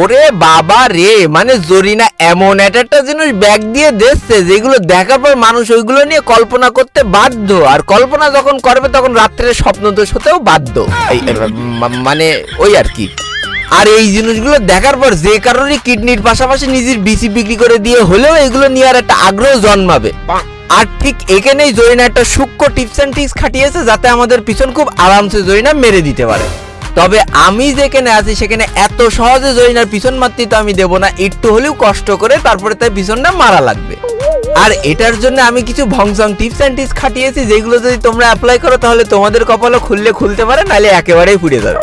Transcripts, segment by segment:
ওরে বাবা রে মানে জরিনা এমন একটা জিনিস ব্যাগ দিয়ে দেখছে যেগুলো দেখার পর মানুষ ওইগুলো নিয়ে কল্পনা করতে বাধ্য। আর কল্পনা যখন করবে তখন রাত্রে স্বপ্ন দোষ হতেও বাধ্য। মানে ওই আর কি। আর এই জিনিসগুলো দেখার পর যে কারণে কিডনির পাশাপাশি নিজের বিসি বিক্রি করে দিয়ে হলেও এগুলো নিয়ে আর একটা আগ্রহ জন্মাবে। আর ঠিক এখানেই জরিনা একটা সূক্ষ্ম টিপস অ্যান্ড টিক্স খাটিয়েছে যাতে আমাদের পিছন খুব আরামসে জরিনা মেরে দিতে পারে। তবে আমি যেখানে আছি, সেখানে এত সহজে জরিনার পিছন মারতে তো আমি দেবো না। একটু হলেও কষ্ট করে তারপরে তার পিছনটা মারা লাগবে। আর এটার জন্য আমি কিছু ভংসং টিপস অ্যান্ড টিপস খাটিয়েছি, যেগুলো যদি তোমরা অ্যাপ্লাই করো, তাহলে তোমাদের কপালও খুললে খুলতে পারে, নাহলে একেবারেই পুড়ে যাবে।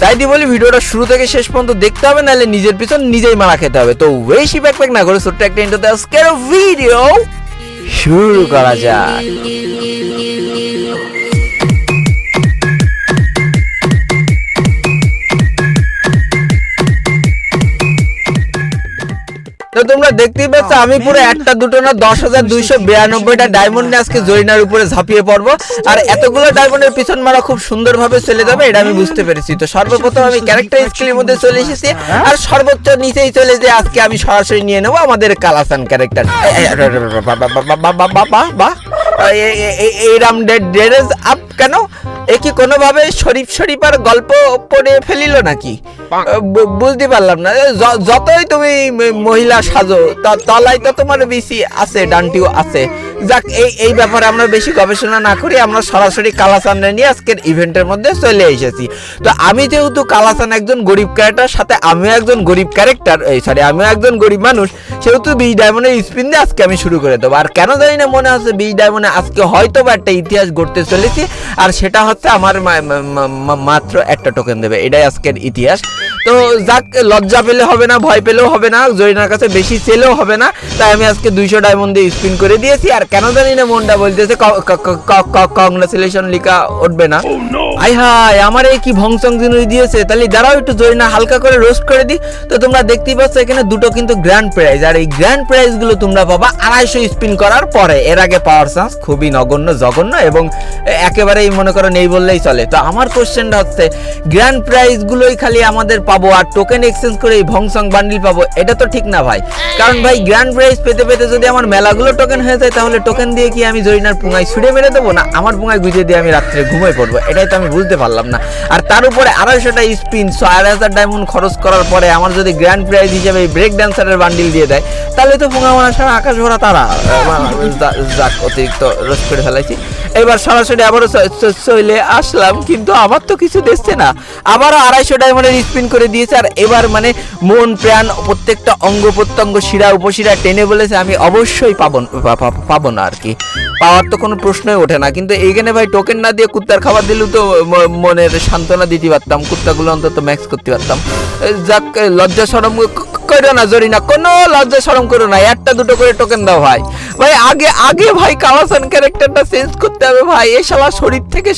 তাই দি বলি, ভিডিওটা শুরু থেকে শেষ পর্যন্ত দেখতে হবে, নাহলে নিজের পিছন নিজেই মারা খেতে হবে। তো বেশি ব্যাক প্যাক না করে ছোট্ট একটা ইন্টারতে ভিডিও শুরু করা যাক। তোমরা দেখতেই পাচ্ছ আমি পুরো একটা দুটো না দশ হাজার দুইশো বিরানব্বইটা ডায়মন্ড নিয়ে আজকে জরিনার উপরে ঝাঁপিয়ে পড়ব। আর এতগুলো ডায়মন্ডের পিছন মারা খুব সুন্দরভাবে চলে যাবে এটা আমি বুঝতে পেরেছি। তো সর্বপ্রথম আমি ক্যারেক্টার স্কিলের মধ্যে চলে এসেছি আর সর্বোচ্চ নিচেই চলে যে আজকে আমি সরাসরি নিয়ে নেব আমাদের কালাসান ক্যারেক্টার এইরাম ডেরেজ আপ কেন? এ কি কোনোভাবে শরীফ শরীফার গল্প পড়ে ফেলিল নাকি? বু- বুঝতে পারলাম না। যতই তুমি মহিলা সাজো তলায় তো তোমার বেশি আছে, ডান্টিও আছে। যাক, এই এই ব্যাপারে আমরা বেশি গবেষণা না করি আমরা সরাসরি কালাচান নিয়ে আজকের ইভেন্টের মধ্যে চলে এসেছি। তো আমি যেহেতু কালাচান একজন গরিব ক্যারেক্টার সাথে আমিও একজন গরিব ক্যারেক্টার এই সরি আমিও একজন গরিব মানুষ, সেহেতু বিশ ডায়মন্ডের স্পিন দিয়ে আজকে আমি শুরু করে দেবো। আর কেন জানি না মনে হচ্ছে বিশ ডায়মন্ডে আজকে হয়তো বা একটা ইতিহাস গড়তে চলেছি, আর সেটা হচ্ছে আমার মাত্র একটা টোকেন দেবে। এটাই আজকের ইতিহাস। তো যাক, লজ্জা পেলে হবে না, ভয় পেলেও হবে না, জরিনার কাছে বেশি সেলেও হবে না, তাই আমি আজকে দুইশো ডায়মন্ড দিয়ে স্পিন করে দিয়েছি, আর কেন জানি না মনটা বলতেছে কংগ্রেচুলেশন লিখা উঠবে না। আই হাই আমার এই কি ভংসং জিনিস দিয়েছে? তাহলে দাঁড়াও একটু জরিনা হালকা করে রোস্ট করে দিই তো তোমরা দেখতেই পাচ্ছ, এখানে দুটো কিন্তু গ্র্যান্ড প্রাইজ আর এই গ্র্যান্ড প্রাইজগুলো তোমরা পাবা আড়াইশো স্পিন করার পরে। এর আগে পাওয়ার চান্স খুবই নগণ্য, জঘন্য এবং একেবারেই মনে করো নেই বললেই চলে। তো আমার কোশ্চেনটা হচ্ছে গ্র্যান্ড প্রাইজ গুলোই খালি আমাদের পাবো আর টোকেন এক্সচেঞ্জ করে এই ভংসং বান্ডিল পাবো, এটা তো ঠিক না ভাই। কারণ ভাই গ্র্যান্ড প্রাইজ পেতে পেতে যদি আমার মেলাগুলো টোকেন হয়ে যায়, তাহলে টোকেন দিয়ে কি আমি জরিনার পুঙায় ছুড়ে মেরে দেবো? না, আমার পুঙায় গুজিয়ে দিয়ে আমি রাত্রে ঘুমিয়ে পড়ব। এটাই তো আমি বুঝতে পারলাম না। আর তার উপরে আড়াইশোটা স্পিন আড়াই হাজার ডায়মন্ড খরচ করার পরে আমার যদি গ্র্যান্ড প্রাইজ হিসেবে ব্রেক ড্যান্সারের বান্ডিল দিয়ে দেয়, তাহলে তো পুঙা মারা সারা আকাশ ভরা তারা। যাক, অতিরিক্ত রোজ করে ফেলাইছি। সরাসরি আবারও চলে আসলাম, কিন্তু আমার তো কিছু দেখছে না। আবারও আড়াইশো ডায়মন্ডের স্পিন করে দিয়েছে, আর এবার মানে মন, প্রাণ, প্রত্যেকটা অঙ্গ, প্রত্যঙ্গ, শিরা, উপশিরা টেনে বলেছে, আমি অবশ্যই পাবো পাবো না আর কি। পাওয়ার তো কোনো প্রশ্নই ওঠে না, কিন্তু এইখানে ভাই টোকেন না দিয়ে কুত্তার খাবার দিলেও তো মনের সান্ত্বনা দিতে পারতাম, কুত্তাগুলো অন্তত ম্যাক্স করতে পারতাম। যাক লজ্জা সরম করো না, জরি না, কোনো লজ্জা সরম করো না, একটা দুটো করে টোকেন দাও ভাই। ভাই, আগে আগে ভাই কাওয়াসান ক্যারেক্টারটা চেঞ্জ করতে হবে ভাই, এই শালা শরীর থেকে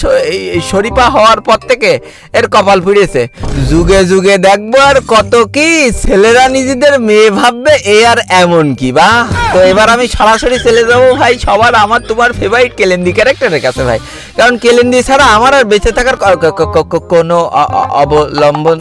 শরীফা হওয়ার পর থেকে এর কপাল ফিরেছে যুগে যুগে দেখব আর কত কি ছেলেরা নিজেদের মেয়ে ভাববে, এ আর এমন কি বা? তো এবার আমি সরাসরি চলে যাব ভাই, সবার আমার তোমার ফেভারিট কেলেন্দি ক্যারেক্টারের কাছে ভাই। কারণ কেলেন্দি ছাড়া আমার আর বেঁচে থাকার কোনো অবলম্বন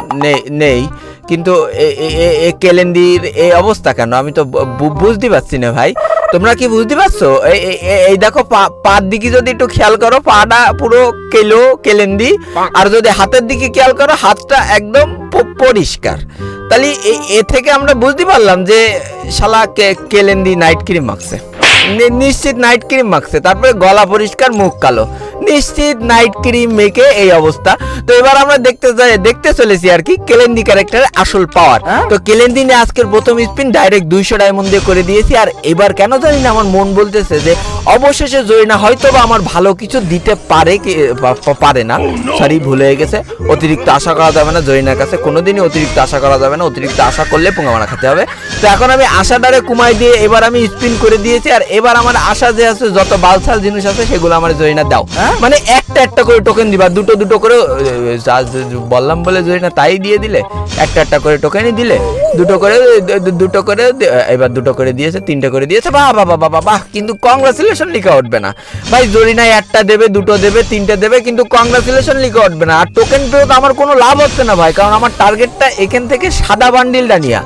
নেই। কিন্তু এ- কেলেন্দির এই অবস্থা কেন? আমি তো বুঝতে পারছি না ভাই। তোমরা কি বুঝতে পারছ? এই- দেখো পা- পার দিকে যদি একটু খেয়াল করো পাটা পুরো কেলো কেলেন্দি আর যদি হাতের দিকে খেয়াল করো হাতটা একদম পরিষ্কার। তাহলে এ- থেকে আমরা বুঝতে পারলাম যে শালা কেলেন্দি নাইট ক্রিম মাখছে। নিশ্চিত নাইট ক্রিম মাখছে। তারপরে গলা পরিষ্কার মুখ কালো। নিশ্চিত নাইট ক্রিম মেখে এই অবস্থা। তো এবার আমরা দেখতে যাই দেখতে চলেছি আর কি কেলেন্দি ক্যারেক্টারের আসল পাওয়ার তো কেলেন্দি নিয়ে আজকের প্রথম স্পিন ডাইরেক্ট দুইশো ডায়মন্ড দিয়ে করে দিয়েছি। আর এবার কেন জানি না আমার মন বলতেছে যে অবশেষে জরিনা হয়তো বা আমার ভালো কিছু দিতে পারে পারে না। সরি ভুলে হয়ে গেছে। অতিরিক্ত আশা করা যাবে না জরিনার কাছে। কোনোদিনই অতিরিক্ত আশা করা যাবে না। অতিরিক্ত আশা করলে পোঙামারা খেতে হবে। তো এখন আমি আশাটারে কুমাই দিয়ে এবার আমি স্পিন করে দিয়েছি। আর এবার আমার আশা যে আছে যত বালছাল জিনিস আছে সেগুলো আমার জরিনা দাও। মানে একটা একটা করে টোকেন দিবা দুটো দুটো করে বললাম বলে যদি না তাই দিয়ে দিলে একটা একটা করে টোকেনই দিলে দুটো করে দুটো করে এবার দুটো করে দিয়েছে তিনটে করে দিয়েছে বাহ বাহ বাহ বাহ বাহ কিন্তু কংগ্রাচুলেশন লিখে উঠবে না। ভাই জরিনায় একটা দেবে দুটো দেবে তিনটে দেবে কিন্তু কংগ্রাচুলেশন লিখে উঠবে না। আর টোকেন পেয়েও তো আমার কোনো লাভ হচ্ছে না ভাই কারণ আমার টার্গেটটা এখান থেকে সাদা বান্ডিলটা নিয়ে।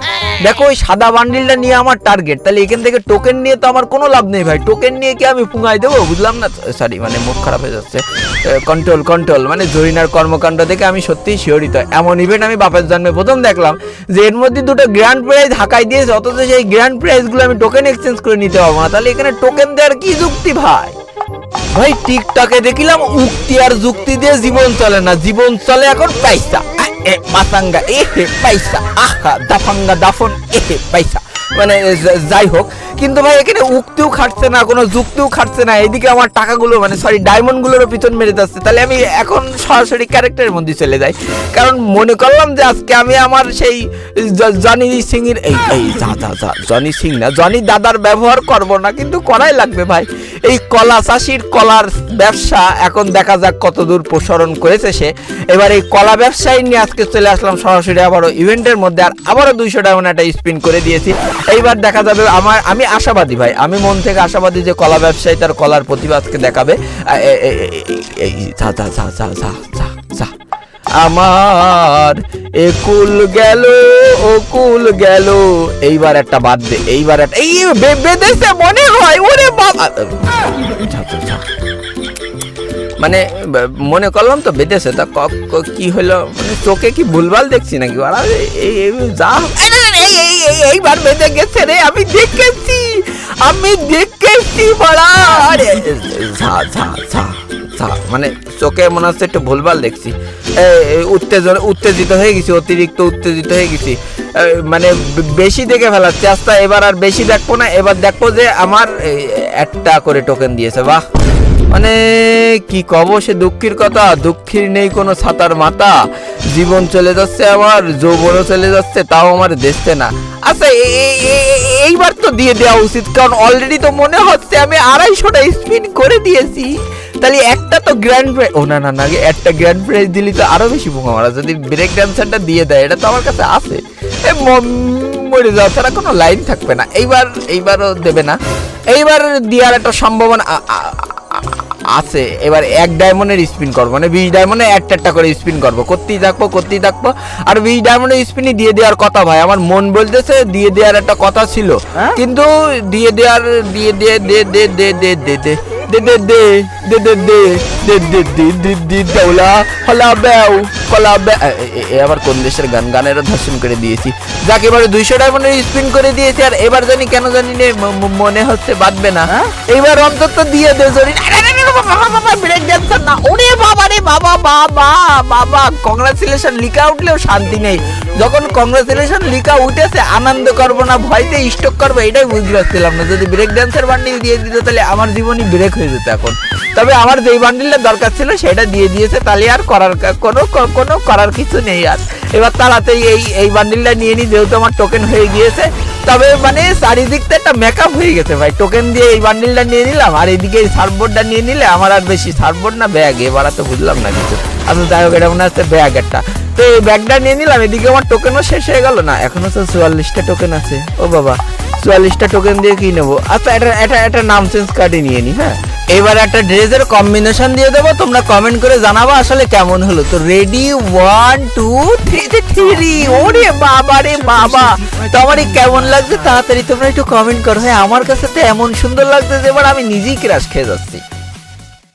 দেখো ওই সাদা বান্ডিলটা নিয়ে আমার টার্গেট তাহলে এখান থেকে টোকেন নিয়ে তো আমার কোনো লাভ নেই ভাই। টোকেন নিয়ে কি আমি পুঙ্গাই দেবো? বুঝলাম না। সরি মানে মুখ খারাপ হয়ে যাচ্ছে। কন্ট্রোল কন্ট্রোল মানে জরিনার কর্মকাণ্ড দেখে আমি সত্যিই শিহরিত এমন ইভেন্ট আমি বাপের জন্মে প্রথম দেখলাম যে এর মধ্যে দুটো গ্র্যান্ড প্রাইজ হাঁকাই দিয়েছে অথচ সেই গ্র্যান্ড প্রাইজগুলো আমি টোকেন এক্সচেঞ্জ করে নিতে পারব না। তাহলে এখানে টোকেন দেওয়ার কি যুক্তি ভাই? ভাই টিকটকে দেখলাম উক্তি আর যুক্তি দিয়ে জীবন চলে না। জীবন চলে এখন পয়সা। আ, এ মাসাঙ্গা এ হে পয়সা। আহা দাফাঙ্গা দাফন এ হে পয়সা। মানে যাই হোক। কিন্তু ভাই, এখানে উক্তিও খাটছে না, কোনো যুক্তিও খাটছে না। এদিকে আমার টাকাগুলো মানে সরি ডায়মন্ডগুলোরও পিছন মেরে যাচ্ছে। তাহলে আমি এখন সরাসরি ক্যারেক্টারের মধ্যে চলে যাই। কারণ মনে করলাম যে আজকে আমি আমার সেই জনি সিং এর এই এই, যা যা যা, জনি সিং না, জনি দাদার ব্যবহার করব না, কিন্তু করাই লাগবে ভাই। এই কলা চাষির কলার ব্যবসা, এখন দেখা যাক কতদূর প্রসারণ করেছে সে। এবার এই কলা ব্যবসায়ী নিয়ে আজকে চলে আসলাম সরাসরি আবারও ইভেন্টের মধ্যে, আর আবারও দুইশো ডায়মন্ড একটা স্পিন করে দিয়েছি। এইবার দেখা যাবে আমার, আমি আশাবাদী ভাই, আমি মন থেকে আশাবাদী যে কলা ব্যবসায়ী তার কলার প্রতিভা আজকে দেখাবে আমার একুল গেল ওকুল গেল। এইবার একটা বাদ দে, এইবার একটা, এই বে- বেঁধেছে মনে হয়, ওরে বাবা। মানে মনে করলাম তো বেঁধেছে, তা ক- হলো? মানে চোখে কি ভুলভাল দেখছি নাকি? যা। এইবার বেঁধে গেছে রে আমি দেখেছি আমি দেখেছি বড়া। আরে ঝা ঝা ঝা মানে চোখে মনে হচ্ছে একটু দেখছি। এ, উত্তেজিত হয়ে গেছি অতিরিক্ত উত্তেজিত হয়ে গেছি। মানে বেশি দেখে ফেলাচ্ছি আস্তে এবার আর বেশি দেখব না এবার দেখব যে আমার একটা করে টোকেন দিয়েছে বাহ। মানে কি কব সে দুঃখের কথা দুঃখের নেই কোনো ছাতার মাথা। জীবন চলে যাচ্ছে আমার যৌবনও চলে যাচ্ছে, তাও আমার দেখছে না। আচ্ছা এইবার তো দিয়ে দেওয়া উচিত, কারণ অলরেডি তো মনে হচ্ছে আমি আড়াইশোটা স্পিন করে দিয়েছি। তাহলে একটা তো গ্র্যান্ড প্রাইজ ও, না না না একটা গ্র্যান্ড প্রাইজ দিলি তো আরও বেশি বোকা মারা, যদি ব্রেক ড্যান্সারটা দিয়ে দেয়, এটা তো আমার কাছে আছে। মরে যাওয়া ছাড়া কোনো লাইন থাকবে না। এইবার, এইবারও দেবে না। এইবার দেওয়ার একটা সম্ভাবনা আছে এবার এক ডায়মন্ডের স্পিন করব মানে বিশ ডায়মন্ডে একটা একটা করে স্পিন করব করতেই থাকব করতেই থাকব আর বিশ ডায়মন্ডের স্পিনই দিয়ে দেওয়ার কথা ভাই আমার মন বলতেছে দিয়ে দেওয়ার একটা কথা ছিল কিন্তু দিয়ে দেওয়ার দিয়ে দিয়ে দে দে দে দে দে দে দে দে দৌলা হলা বেও কলা এ- আবার কোন দেশের গান? গানেরও ধর্ষণ করে দিয়েছি। যাকে এবারে দুইশো ডায়মন্ডের স্পিন করে দিয়েছি আর এবার জানি কেন জানি নে মনে হচ্ছে বাঁধবে না। এইবার অন্তত দিয়ে দে জরি ব্রেক ড্যান্সার না। ওরে বাবা রে বাবা বাবা বাবা কংগ্রাচুলেশন লিখা উঠলেও শান্তি নেই। যখন কংগ্রাচুলেশন লিখা উঠেছে আনন্দ করব না ভয়তে স্টক করব এটাই বুঝতে পারছিলাম না। যদি ব্রেক ড্যান্সার বান্ডিল দিয়ে দিত তাহলে আমার জীবনই ব্রেক হয়ে যেত এখন। তবে আমার যেই বান্ডিলটা দরকার ছিল সেটা দিয়ে দিয়েছে, তাহলে আর করার কোনো কোনো করার কিছু নেই আর। এবার তাড়াতাড়ি এই এই বান্ডিলটা নিয়ে নিই যেহেতু আমার টোকেন হয়ে গিয়েছে। তবে মানে চারিদিকটা একটা মেকআপ হয়ে গেছে ভাই। টোকেন দিয়ে এই বান্ডিলটা নিয়ে নিলাম, আর এইদিকে এই সার্ফবোর্ডটা নিয়ে নিলে আমার আর বেশি সার্ফবোর্ড না ব্যাগ এবার তো বুঝলাম না কিছু। আচ্ছা যাই হোক, এটা মনে হচ্ছে ব্যাগ একটা। তো এই ব্যাগটা নিয়ে নিলাম, এদিকে আমার টোকেনও শেষ হয়ে গেল না এখনও তো চুয়াল্লিশটা টোকেন আছে। ও বাবা, চুয়াল্লিশটা টোকেন দিয়ে কি নেব? আচ্ছা এটা এটা এটা নাম চেঞ্জ কার্ডই নিয়ে নি হ্যাঁ? এবার একটা ড্রেসের কম্বিনেশন দিয়ে দেবো, তোমরা কমেন্ট করে জানাব আসলে কেমন হলো। তো ready one two three three ওরে বাবা রে বাবা। তোমার কেমন লাগছে তাড়াতাড়ি তোমরা একটু কমেন্ট করো। হ্যাঁ আমার কাছে তো এমন সুন্দর লাগছে যে এবার আমি নিজেই ক্রাশ খেয়ে যাচ্ছি।